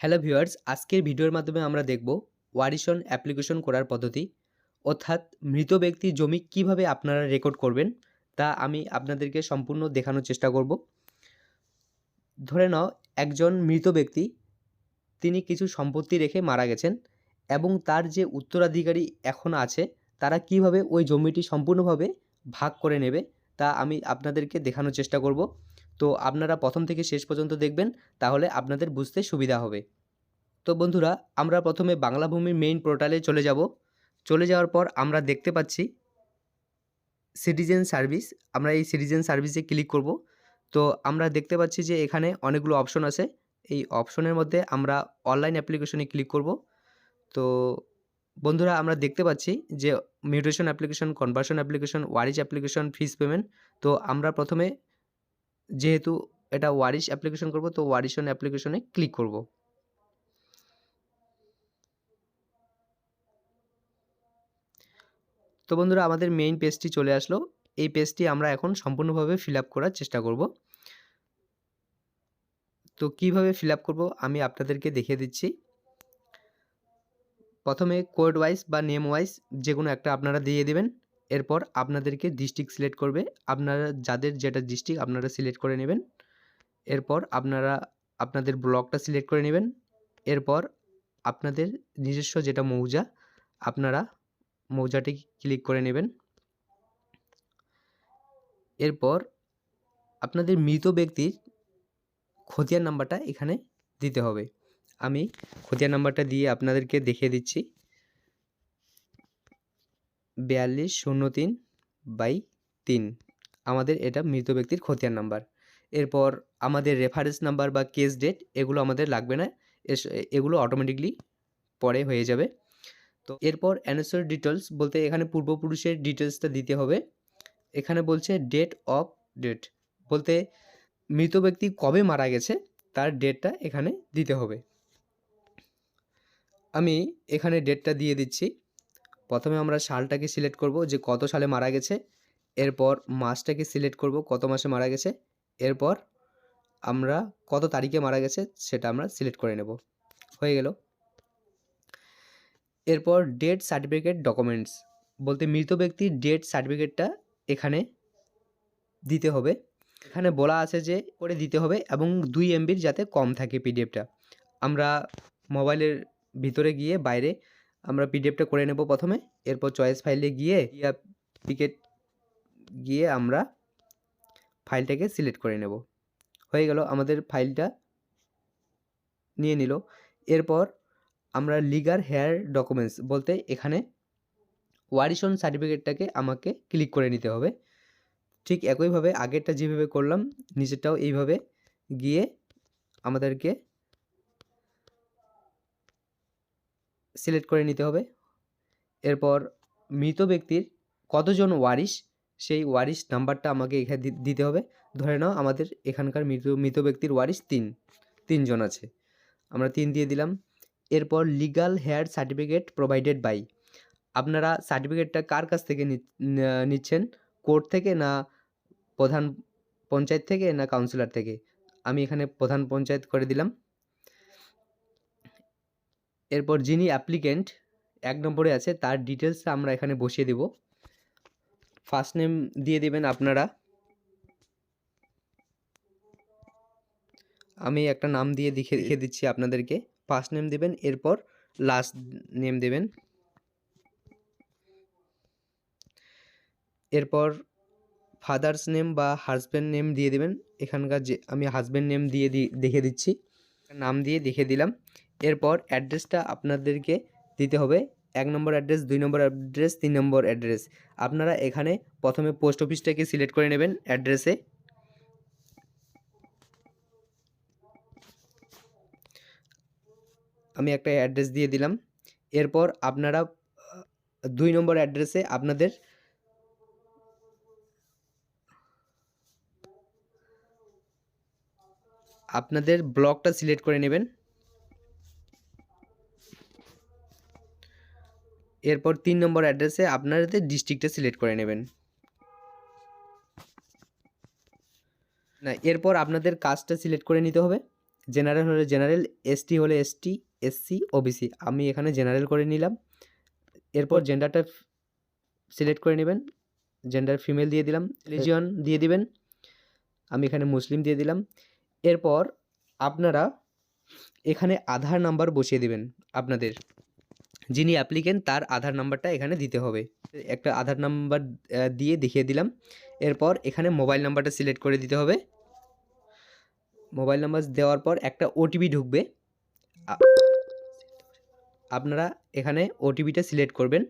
Hello viewers, আজকের ভিডিওর মাধ্যমে আমরা দেখব ওয়ারিশন অ্যাপ্লিকেশন করার পদ্ধতি। অর্থাৎ মৃত ব্যক্তির জমি কীভাবে আপনারা রেকর্ড করবেন তা আমি আপনাদেরকে সম্পূর্ণ দেখানোর চেষ্টা করব। ধরে নাও, একজন মৃত ব্যক্তি, তিনি কিছু সম্পত্তি রেখে মারা গেছেন এবং তার যে উত্তরাধিকারী এখন আছে, তারা কীভাবে ওই জমিটি সম্পূর্ণভাবে ভাগ করে নেবে তা আমি আপনাদেরকে দেখানোর চেষ্টা করব। তো আপনারা প্রথম থেকে শেষ পর্যন্ত দেখবেন, তাহলে আপনাদের বুঝতে সুবিধা হবে। তো বন্ধুরা, আমরা প্রথমে বাংলা ভূমির মেইন পোর্টালে চলে যাব। চলে যাওয়ার পর আমরা দেখতে পাচ্ছি সিটিজেন সার্ভিস আমরা এই সিটিজেন সার্ভিসে ক্লিক করব। তো আমরা দেখতে পাচ্ছি যে এখানে অনেকগুলো অপশন আছে। এই অপশনের মধ্যে আমরা অনলাইন অ্যাপ্লিকেশনে ক্লিক করব। তো বন্ধুরা, আমরা দেখতে পাচ্ছি যে মিউটেশন অ্যাপ্লিকেশন কনভার্সন অ্যাপ্লিকেশন ওয়ারিশ অ্যাপ্লিকেশন ফিস পেমেন্ট তো আমরা প্রথমে যেহেতু এটা ওয়ারিশ অ্যাপ্লিকেশন করব, তো ওয়ারিশন অ্যাপ্লিকেশনে ক্লিক করব। তো বন্ধুরা, আমাদের মেইন পেজটি চলে আসলো। এই পেজটি আমরা এখন সম্পূর্ণভাবে ফিল করার চেষ্টা করব। তো কীভাবে ফিল করব, আমি আপনাদেরকে দেখিয়ে দিচ্ছি। প্রথমে কোড ওয়াইজ বা নেম ওয়াইজ যে কোনো একটা আপনারা দিয়ে দেবেন। এরপর আপনাদেরকে ডিস্ট্রিক্ট সিলেক্ট করবে। আপনারা যাদের যেটা ডিস্ট্রিক্ট আপনারা সিলেক্ট করে নেবেন। এরপর আপনারা আপনাদের ব্লকটা সিলেক্ট করে নেবেন। এরপর আপনাদের নিজস্ব যেটা মৌজা, আপনারা মৌজাটি ক্লিক করে নেবেন। এরপর আপনাদের মৃত ব্যক্তির খতিয়ান নাম্বারটা এখানে দিতে হবে। আমি খতিয়ান নাম্বারটা দিয়ে আপনাদেরকে দেখিয়ে দিচ্ছি। বিয়াল্লিশ শূন্য তিন বাই তিন। আমাদের এটা মৃত ব্যক্তির খতিয়ান নাম্বার। এরপর আমাদের রেফারেন্স নাম্বার বা কেস ডেট এগুলো আমাদের লাগবে না। এগুলো অটোমেটিকলি পরে হয়ে যাবে। তো এরপর অ্যানেসর ডিটেলস বলতে এখানে পূর্বপুরুষের ডিটেলসটা দিতে হবে। এখানে বলছে ডেট অফ ডেট বলতে মৃত ব্যক্তি কবে মারা গেছে, তার ডেটটা এখানে দিতে হবে। আমি এখানে ডেটটা দিয়ে দিচ্ছি। প্রথমে আমরা সালটাকে সিলেক্ট করব যে কত সালে মারা গেছে, এরপর মাসটাকে সিলেক্ট করব কত মাসে মারা গেছে, এরপর আমরা কত তারিখে মারা গেছে সেটা আমরা সিলেক্ট করে নেব। হয়ে গেল। এরপর ডেট সার্টিফিকেট ডকুমেন্টস। বলতে মৃত ব্যক্তির ডেট সার্টিফিকেটটা এখানে দিতে হবে। এখানে বলা আছে যে করে দিতে হবে এবং দুই এমবির যাতে কম থাকে পিডিএফটা আমরা মোবাইলের ভিতরে গিয়ে বাইরে আমরা পিডিএফটা করে নেব প্রথমে। এরপর চয়েস ফাইলে গিয়ে পিকেট গিয়ে আমরা ফাইলটাকে সিলেক্ট করে নেব। হয়ে গেল, আমাদের ফাইলটা নিয়ে নিল। এরপর আমরা লিগার হেয়ার ডকুমেন্টস বলতে এখানে ওয়ারিশন সার্টিফিকেটটাকে আমাকে ক্লিক করে নিতে হবে। ঠিক একইভাবে আগেরটা যেভাবে করলাম, নিচেরটাও এইভাবে গিয়ে আমাদেরকে সিলেক্ট করে নিতে হবে। এরপর মৃত ব্যক্তির কতজন ওয়ারিশ, সেই ওয়ারিশ নাম্বারটা আমাকে এখানে দিতে হবে। ধরে নাও আমাদের এখানকার মৃত মৃত ব্যক্তির ওয়ারিশ তিন, তিনজন আছে। আমরা তিন দিয়ে দিলাম। এরপর legal heir certificate provided by আপনারা সার্টিফিকেটটা কার কাছ থেকে নিচ্ছেন? কোর্ট থেকে না প্রধান পঞ্চায়েত থেকে না কাউন্সিলর থেকে? আমি এখানে প্রধান পঞ্চায়েত করে দিলাম। এরপর যিনি অ্যাপ্লিকেন্ট এক নম্বরে আছে, তার ডিটেলস আমরা এখানে বসিয়ে দেব। ফার্স্ট নেম দিয়ে দেবেন আপনারা। আমি একটা নাম দিয়ে লিখে লিখে দিচ্ছি আপনাদেরকে। ফার্স্ট নেম দেবেন, এরপর লাস্ট নেম দেবেন। এরপর ফাদার্স নেম বা হাজব্যান্ড নেম দিয়ে দেবেন। এখানকার যে, আমি হাজব্যান্ড নেম দিয়ে দেখে দিচ্ছি। নাম দিয়ে দেখে দিলাম। এরপর অ্যাড্রেসটা আপনাদেরকে দিতে হবে। এক নম্বর অ্যাড্রেস, দুই নম্বর অ্যাড্রেস, তিন নম্বর অ্যাড্রেস। আপনারা এখানে প্রথমে পোস্ট অফিসটাকে সিলেক্ট করে নেবেন অ্যাড্রেসে। আমি একটা অ্যাড্রেস দিয়ে দিলাম। এরপর আপনারা, দুই নম্বর অ্যাড্রেসে আপনাদের আপনাদের ব্লকটা সিলেক্ট করে নেবেন। এরপর তিন নম্বর অ্যাড্রেসে আপনাদের ডিস্ট্রিক্টটা সিলেক্ট করে নেবেন। না, এরপর আপনাদের কাজটা সিলেক্ট করে নিতে হবে। জেনারেল হলে জেনারেল, এসটি হলে এসটি, এসসি, ওবিসি। আমি এখানে জেনারেল করে নিলাম। এরপর জেন্ডারটা সিলেক্ট করে নেবেন। জেন্ডার ফিমেল দিয়ে দিলাম, রিজিয়ন দিয়ে দিবেন। আমি এখানে মুসলিম দিয়ে দিলাম। এরপর আপনারা এখানে আধার নাম্বার বসিয়ে দিবেন আপনাদের। যিনি অ্যাপ্লিকেন্ট তার আধার নাম্বারটা এখানে দিতে হবে। একটা আধার নাম্বার দিয়ে দেখিয়ে দিলাম। এরপর এখানে মোবাইল নাম্বারটা সিলেক্ট করে দিতে হবে। মোবাইল নাম্বার দেওয়ার পর একটা ওটিপি ঢুকবে। আপনারা এখানে ওটিপিটা সিলেক্ট করবেন।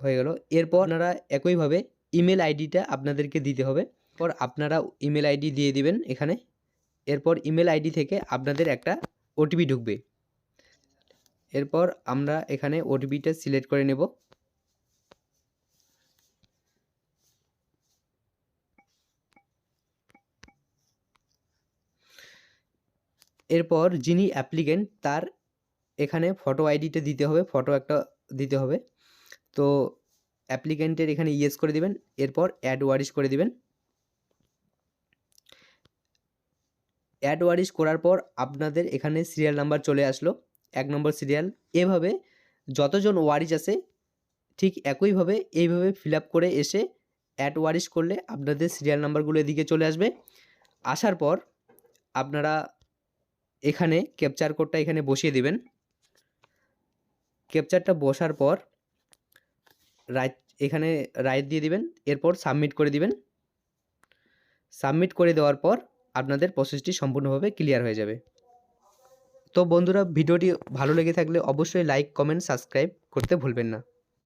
হয়ে গেল। এরপর আপনারা একইভাবে ইমেল আইডিটা আপনাদেরকে দিতে হবে। পর আপনারা ইমেল আইডি দিয়ে দিবেন এখানে। এরপর ইমেল আইডি থেকে আপনাদের একটা ওটিপি ঢুকবে। এরপর আমরা এখানে ওটিপিটা সিলেক্ট করে নেব। এরপর যিনি অ্যাপ্লিকেন্ট তার এখানে ফটো আইডিটা দিতে হবে ফটো একটা দিতে হবে। তো অ্যাপ্লিকেন্টের এখানে ইয়েস করে দিবেন, এরপর অ্যাড ওয়ারিশ করে দিবেন। অ্যাড ওয়ারিশ করার পর আপনাদের এখানে সিরিয়াল নাম্বার চলে আসলো। এক নম্বর সিরিয়াল এভাবে যতজন ওয়ারিশ আছে ঠিক একইভাবে এইভাবে ফিল করে এসে অ্যাড ওয়ারিশ করলে আপনাদের সিরিয়াল নাম্বারগুলো এদিকে চলে আসবে। আসার পর আপনারা এখানে ক্যাপচার কোডটা এখানে বসিয়ে দিবেন। ক্যাপচারটা বসার পর রাইট এখানে রাইট দিয়ে দিবেন, এরপর সাবমিট করে দিবেন। সাবমিট করে দেওয়ার পর আপনাদের প্রসেসটি সম্পূর্ণভাবে ক্লিয়ার হয়ে যাবে। তো বন্ধুরা, ভিডিওটি ভালো লেগে থাকলে অবশ্যই লাইক কমেন্ট সাবস্ক্রাইব করতে ভুলবেন না।